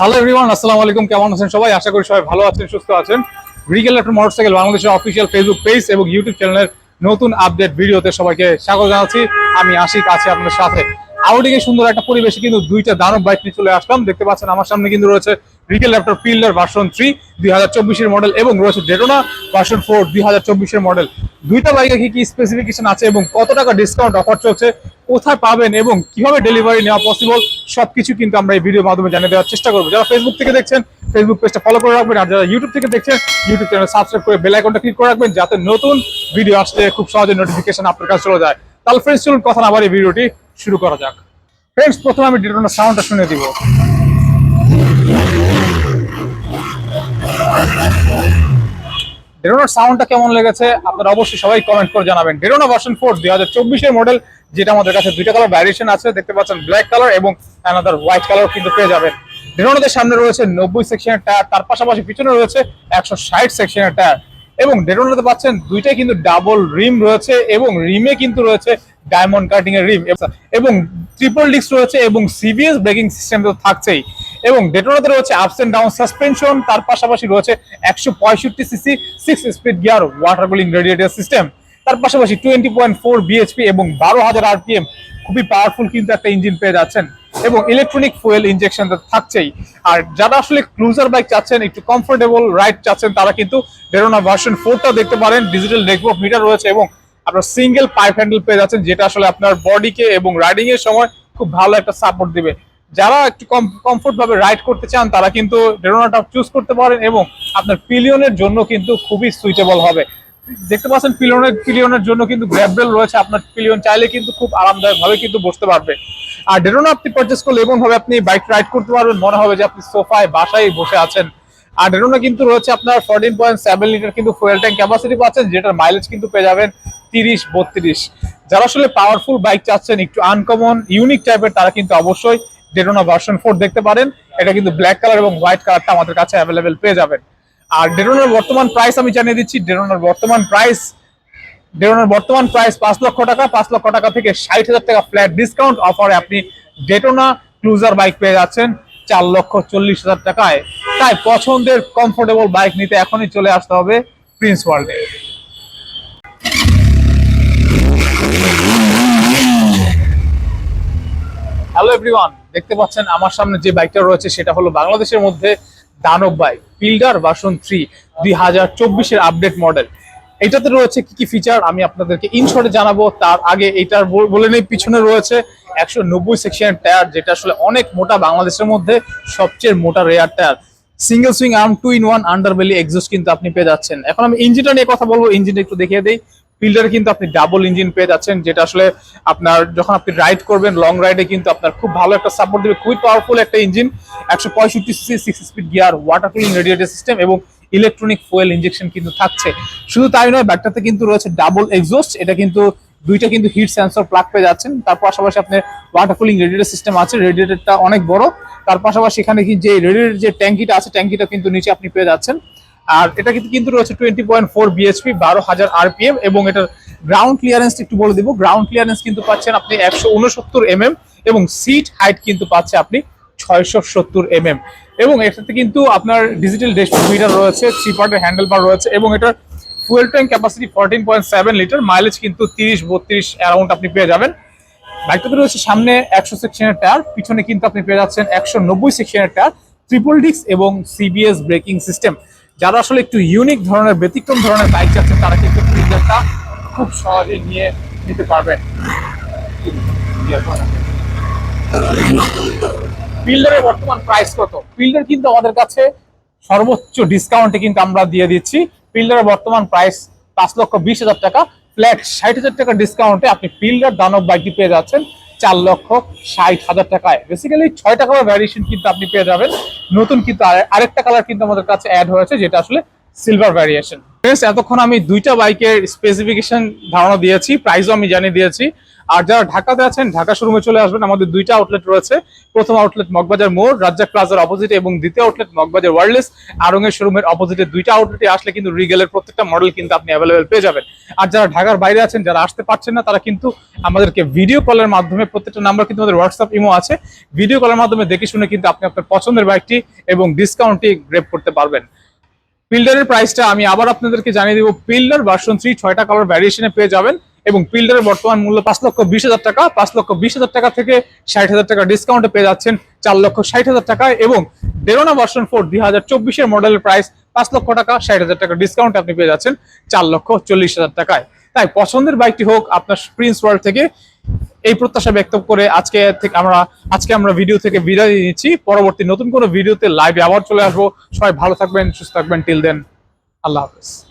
Hello everyone আসসালামু আলাইকুম। কেমন আছেন সবাই? আশা করি সবাই ভালো আছেন, সুস্থ আছেন। রিগেল একটা মোটরসাইকেল বাংলাদেশের অফিসিয়াল ফেসবুক পেজ এবং ইউটিউব চ্যানেলের নতুন আপডেট ভিডিওতে সবাইকে স্বাগত জানাচ্ছি। আমি আশিক, আছি আপনাদের সাথে। আউটিং এ সুন্দর একটা পরিবেশে কিন্তু দুইটা দানব বাইক নিয়ে চলে আসলাম। দেখতে পাচ্ছেন আমার সামনে কিন্তু রয়েছে রিগেল ল্যাপটপ পিল্ডার ভার্সন থ্রি দুই হাজার চব্বিশের মডেল এবং রয়েছে ডেটোনা ভার্সন ফোর দুই হাজার চব্বিশের মডেল দুইটা বাইকে কি কি স্পেসিফিকেশন আছে এবং কত টাকা ডিসকাউন্ট অফার চলছে, কোথায় পাবেন এবং কীভাবে ডেলিভারি নেওয়া পসিবল সবকিছু কিন্তু আমরা এই ভিডিওর মাধ্যমে জানিয়ে দেওয়ার চেষ্টা করব। যারা ফেসবুক থেকে দেখছেন ফেসবুক পেজটা ফলো করে রাখবেন, আর যারা ইউটিউব থেকে দেখছেন ইউটিউব চ্যানেল সাবস্ক্রাইব করে বেল আইকনটা ক্লিক করে রাখবেন, যাতে নতুন ভিডিও আসলে খুব সহজে নোটিফিকেশন আপনার কাছে চলে যায়। তাহলে ফ্রেন্ডস চলুন কথা না এই ভিডিওটি শুরু করা যাক। ফ্রেন্ডস প্রথমে আমি ডিটোনার সাউন্ডটা শুনে দিব। ডেরোনার সাউন্ডটা কেমন লেগেছে? আপনারা অবশ্যই সবাই কমেন্ট করে জানাবেন। ডেরোনা ভার্সন ফোর দুই হাজার চব্বিশের মডেল যেটা আমাদের কাছে দুইটা কালার ভ্যারিয়েশন আছে, দেখতে পাচ্ছেন ব্ল্যাক কালার এবং অ্যানাদার হোয়াইট কালার কিন্তু পেয়ে যাবেন। ডেরোনাদের সামনে রয়েছে নব্বই সেকশনের টায়ার তার পাশাপাশি পিছনে রয়েছে একশো ষাট সেকশনের টায়ার এবং ডেরোনাতে পাচ্ছেন দুইটাই কিন্তু ডাবল রিম রয়েছে এবং রিমে কিন্তু রয়েছে ডায়মন্ড কাটিং এর রিম এবং ট্রিপল ডিস্ক রয়েছে এবং সিবিএস ব্রেকিং সিস্টেম তো থাকছেই। এবং ডেটোনাতে রয়েছে আপস এন্ড ডাউন সাসপেনশন তার পাশাপাশি রয়েছে একশো পঁয়ষট্টি CC six speed gear water cooling radiator system তার পাশাপাশি টোয়েন্টি পয়েন্ট ফোর বিএচপি এবং বারো হাজার আরপিএম খুবই পাওয়ারফুল কিন্তু একটা ইঞ্জিন পেয়ে যাচ্ছেন। এবং ইলেকট্রনিক ফুয়েল ইনজেকশন তো থাকছেই। আর যারা আসলে ক্লুজার বাইক চাচ্ছেন, একটু কমফোর্টেবল রাইড চাচ্ছেন, তারা কিন্তু বেরোনা ভার্সন ফোরটা দেখতে পারেন। ডিজিটাল নেটওয়ার্ক মিটার রয়েছে এবং আপনার সিঙ্গেল পাইপ হ্যান্ডেল পেয়ে যাচ্ছেন, যেটা আসলে আপনার বডিকে এবং রাইডিং এর সময় খুব ভালো একটা সাপোর্ট দিবে। যারা একটু কম কমফোর্ট ভাবে রাইড করতে চান, তারা কিন্তু ডেরোনাটা চুজ করতে পারেন এবং আপনার পিলিয়নের জন্য কিন্তু খুবই সুইটেবল হবে। দেখতে পাচ্ছেন পিলিয়নের পিলিয়নের জন্য কিন্তু গ্র্যাবরেল রয়েছে। আপনার পিলিয়ন চাইলে কিন্তু খুব আরামদায়ক ভাবে কিন্তু বসতে পারবে। আর ডেরোনা আপনি পারচেস করলে এমন ভাবে আপনি বাইক রাইড করতে পারবেন। মনে হবে যে আপনি সোফায়, বাসায় বসে আছেন। আর ডেরোনা কিন্তু রয়েছে আপনার ফোরটিন পয়েন্ট সেভেন লিটার কিন্তু ফুয়েল ট্যাঙ্ক ক্যাপাসিটি পাচ্ছেন, যেটার মাইলেজ কিন্তু পেয়ে যাবেন তিরিশ, বত্রিশ। যারা আসলে পাওয়ারফুল বাইক চাচ্ছেন, একটু আনকমন ইউনিক টাইপের তারা কিন্তু অবশ্যই ডেরোনা ভার্সন ফোর দেখতে পারেন। এটা কিন্তু ব্ল্যাক কালার এবং হোয়াইট কালারটা আমাদের কাছে অ্যাভেলেবেল পেয়ে যাবেন। আর ডেরোনার বর্তমান প্রাইস আমি জানিয়ে দিচ্ছি ডেরোনার বর্তমান প্রাইস ডেরোনার বর্তমান প্রাইস পাঁচ লক্ষ টাকা, পাঁচ লক্ষ টাকা থেকে ষাট হাজার টাকা ফ্ল্যাট ডিসকাউন্ট অফারে আপনি ডেটোনা ক্লুজার বাইক পেয়ে যাচ্ছেন, চার লক্ষ চল্লিশ হাজার টাকায়। তাই পছন্দের কমফোর্টেবল বাইক নিতে এখনই চলে আসতে হবে প্রিন্স ওয়ার্ল্ডে হ্যালো এভরিওয়ান দেখতে পাচ্ছেন আমার সামনে যে বাইকটা রয়েছে, সেটা হলো বাংলাদেশের মধ্যে দানব বাইক ফিল্ডার ভার্সন থ্রি দুই হাজার চব্বিশের আপডেট মডেল এটাতে রয়েছে কি কি ফিচার আমি আপনাদেরকে ইনশর্টে জানাব। তার আগে এটার বলে নেই, পিছনে রয়েছে একশো নব্বই সেকশন টায়ার যেটা আসলে অনেক মোটা বাংলাদেশের মধ্যে সবচেয়ে মোটা rear tyre single swing arm two in one underbelly exhaust কিন্তু আপনি পেয়ে যাচ্ছেন। এখন আমি ইঞ্জিনটা নিয়ে কথা বলব ইঞ্জিনটা একটু দেখিয়ে দিই। ফিল্ডারে কিন্তু আপনি ডাবল ইঞ্জিন পেয়ে যাচ্ছেন, যেটা আসলে আপনার যখন আপনি রাইড করবেন লং রাইডে কিন্তু আপনার খুব ভালো একটা সাপোর্ট দেবে, খুবই পাওয়ারফুল একটা ইঞ্জিন একশো পঁয়ষট্টি CC six speed gear water cooling radiator system এবং ইলেকট্রনিক ফুয়েল ইনজেকশন কিন্তু থাকছে। শুধু তাই নয়, ব্যাগটাতে কিন্তু রয়েছে ডাবল এক্সস্ট এটা কিন্তু দুইটা কিন্তু হিট সেন্সর প্লাগ পেয়ে যাচ্ছেন। তার পাশাপাশি আপনার ওয়াটার কুলিং রেডিয়েটর সিস্টেম আছে রেডিয়েটরটা অনেক বড়। তার পাশাপাশি এখানে কি যে রেডিয়েটর যে ট্যাঙ্কিটা আছে, ট্যাঙ্কিটা কিন্তু নিচে আপনি পেয়ে যাচ্ছেন। আর এটা কিন্তু কিন্তু রয়েছে টোয়েন্টি পয়েন্ট ফোর বিএচপি বারো হাজার আরপিএম এবং এটার গ্রাউন্ড ক্লিয়ারেন্স একটু বলে দিব। গ্রাউন্ড ক্লিয়ারেন্স কিন্তু পাচ্ছেন আপনি একশো উনসত্তর এমএম এবং সিট হাইট কিন্তু পাচ্ছে আপনি ছয়শো সত্তর এমএম। এবং এটাতে কিন্তু আপনার ডিজিটাল ড্যাশবোর্ড মিটার রয়েছে থ্রি পার্টের হ্যান্ডেল বার রয়েছে এবং এটার fuel tank capacity fourteen point seven litre mileage কিন্তু তিরিশ, বত্রিশ অ্যারাউন্ড আপনি পেয়ে যাবেন। বাইকটাতে রয়েছে সামনে একশো সেকশনের টায়ার পিছনে কিন্তু আপনি পেয়ে যাচ্ছেন একশো নব্বই সেকশনের টায়ার ট্রিপল ডিস্ক এবং সিবিএস ব্রেকিং সিস্টেম যারা আসলে একটু ইউনিক ধরনের, ব্যতিক্রম ধরনের বাইক চাচ্ছেন, তারা কিন্তু ফিল্ডারটা খুব সহজে নিয়ে নিতে পারবেন। ফিল্ডারের বর্তমান প্রাইস কত? ফিল্ডার কিন্তু আমাদের কাছে সর্বোচ্চ ডিসকাউন্টে কিন্তু আমরা দিয়ে দিচ্ছি। ফিল্ডারের বর্তমান প্রাইস পাঁচ লক্ষ বিশ হাজার টাকা। ফ্ল্যাট ষাট হাজার টাকা ডিসকাউন্টে আপনি ফিল্ডার দানব বাইকটি পেয়ে যাচ্ছেন চার লক্ষ ষাট হাজার টাকায়। বেসিক্যালি ছয়টা কালার ভ্যারিয়েশন কিন্তু আপনি পেয়ে যাবেন। নতুন কিন্তু আরে- আরেকটা কালার কিন্তু আমাদের কাছে অ্যাড হয়েছে, যেটা আসলে সিলভার ভ্যারিয়েশন এতক্ষণ আমি দুইটা বাইকের স্পেসিফিকেশন ধারণা দিয়েছি প্রাইসও আমি জানিয়ে দিয়েছি। আর যারা ঢাকাতে আছেন, ঢাকা শোরুমে চলে আসবেন। আমাদের দুইটা আউটলেট রয়েছে। প্রথম আউটলেট মগবাজার মোড়, রাজ্জাক প্লাজার অপোজিটে এবং দ্বিতীয় আউটলেট মগবাজার ওয়ার্ল্ডলেস আরঙের শোরুমের অপোজিটে দুইটা আউটলেটে আসলে কিন্তু রিগেলের প্রত্যেকটা মডেল কিন্তু আপনি অ্যাভেলেবেল পেয়ে যাবেন। আর যারা ঢাকার বাইরে আছেন, যারা আসতে পারছেন না, তারা কিন্তু আমাদেরকে ভিডিও কলের মাধ্যমে প্রত্যেকটা নাম্বার কিন্তু আমাদের হোয়াটসঅ্যাপ ইমো আছে। ভিডিও কলের মাধ্যমে দেখে শুনে কিন্তু আপনি আপনার পছন্দের বাইকটি এবং ডিসকাউন্টটি গ্রেপ করতে পারবেন। পিল্ডারের প্রাইসটা আমি আবার আপনাদেরকে জানিয়ে দিব। পিল্ডার ভার্সন থ্রি ছয়টা কালার ভ্যারিয়েশনে পেয়ে যাবেন। এবং পিল্ডারের বর্তমান মূল্য পাঁচ লক্ষ বিশ হাজার টাকা, পাঁচ লক্ষ বিশ হাজার টাকা থেকে ষাট হাজার টাকা ডিসকাউন্টে পেয়ে যাচ্ছেন চার লক্ষ ষাট হাজার টাকায় এবং ডেরোনা ভার্সন ফোর দুই হাজার চব্বিশের মডেলের প্রাইস পাঁচ লক্ষ টাকা, ষাট হাজার টাকা ডিসকাউন্টে আপনি পেয়ে যাচ্ছেন চার লক্ষ চল্লিশ হাজার টাকায়। তাই পছন্দের বাইকটি হোক, আপনার প্রিন্স ওয়ার্ল্ড থেকে এই প্রত্যাশা ব্যক্ত করে আজকে থেকে আমরা, আজকে আমরা ভিডিও থেকে বিদায় নিচ্ছি। পরবর্তী নতুন কোনো ভিডিওতে লাইভে আবার চলে আসব। সবাই ভালো থাকবেন, সুস্থ থাকবেন। টিল দেন আল্লাহ হাফেজ।